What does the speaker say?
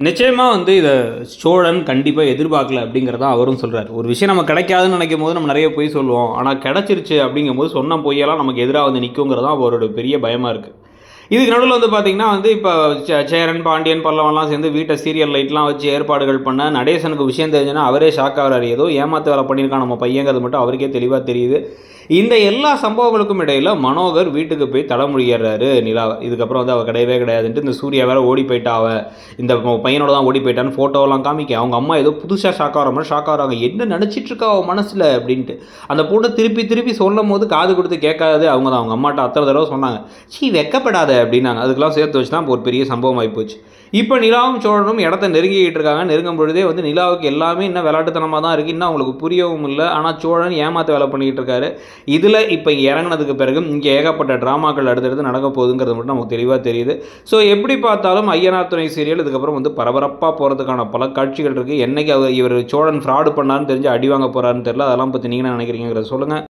நிச்சயமாக வந்து இதை சோழன் கண்டிப்பாக எதிர்பார்க்கல அப்படிங்கிறத அவரும் சொல்கிறார் ஒரு விஷயம் நம்ம கிடைக்காதுன்னு நினைக்கும் போது நம்ம நிறைய பொய் சொல்லுவோம். ஆனால் கிடச்சிருச்சு அப்படிங்கும்போது சொன்ன பொய்யெல்லாம் நமக்கு எதிராக வந்து நிற்குங்கிறதான் அவரோட பெரிய பயமாக இருக்குது இதுக்கு நடுவில் வந்து பார்த்திங்கன்னா வந்து இப்போ சே- சேரன் பாண்டியன் பல்லவன்லாம் சேர்ந்து வீட்டை சீரியல் லைட்லாம் வச்சு ஏற்பாடுகள் பண்ண நடேசனுக்கு விஷயம் தெரிஞ்சுன்னா அவரே ஷாக் ஆகிறாரு. ஏதோ ஏமாத்து வேலை பண்ணியிருக்கான் நம்ம பையங்கிறது மட்டும் அவருக்கே தெளிவாக தெரியுது. இந்த எல்லா சம்பவங்களுக்கும் இடையில் மனோகர் வீட்டுக்கு போய் தலைமொழிகிறாரு நிலா. இதுக்கப்புறம் வந்து அவள் கிடையவே கிடையாதுன்ட்டு இந்த சூர்யா வேற ஓடி போயிட்டா. இந்த பையனோட தான் ஓடி போயிட்டான்னு ஃபோட்டோவெல்லாம் காமிக்க. அவங்க அம்மா ஏதோ புதுசாக ஷாக் ஆகிற மாதிரி ஷாக் ஆகிறாங்க. என்ன நினச்சிட்டு இருக்கா அவன் மனசில் அப்படின்ட்டு. அந்த பொண்ணு திருப்பி திருப்பி சொல்லும் போது காது கொடுத்து கேட்காதது அவங்க தான். அவங்க அம்மாட்ட அத்தனை தடவை சொன்னாங்க. சீ வெக்கப்படாத. அப்படின்னாங்க. அதுக்கெல்லாம் சேர்த்து வச்சு தான் ஒரு பெரிய சம்பவம் ஆகிப்போச்சு இப்போ நிலாவும் சோழனும் இடத்த நெருங்கிக்கிட்டு இருக்காங்க. நெருங்கும் பொழுதே வந்து நிலாவுக்கு எல்லாமே இன்னும் விளையாட்டுத்தனமாக தான் இருக்குது இன்னும் அவங்களுக்கு புரியவும் இல்லை. ஆனால் சோழன் ஏமாற்ற வேலை பண்ணிக்கிட்டு இருக்காரு. இதில் இப்போ இறங்குனதுக்கு பிறகு இங்கே ஏகப்பட்ட ட்ராமாக்கள் அடுத்தடுத்து நடக்க போகுதுங்கிறது மட்டும் நமக்கு தெளிவாக தெரியுது. ஸோ எப்படி பார்த்தாலும் ஐயனார் துணை சீரியல் இதுக்கப்புறம் வந்து பரபரப்பாக போகிறதுக்கான பல காட்சிகள் இருக்குது என்னைக்கு அவர் இவர் சோழன் ஃப்ராடு பண்ணாருன்னு தெரிஞ்சு அடி வாங்க போகிறாருன்னு தெரியல. அதெல்லாம் பற்றி நீங்கள் என்ன நினைக்கிறீங்கிறத சொல்லுங்கள்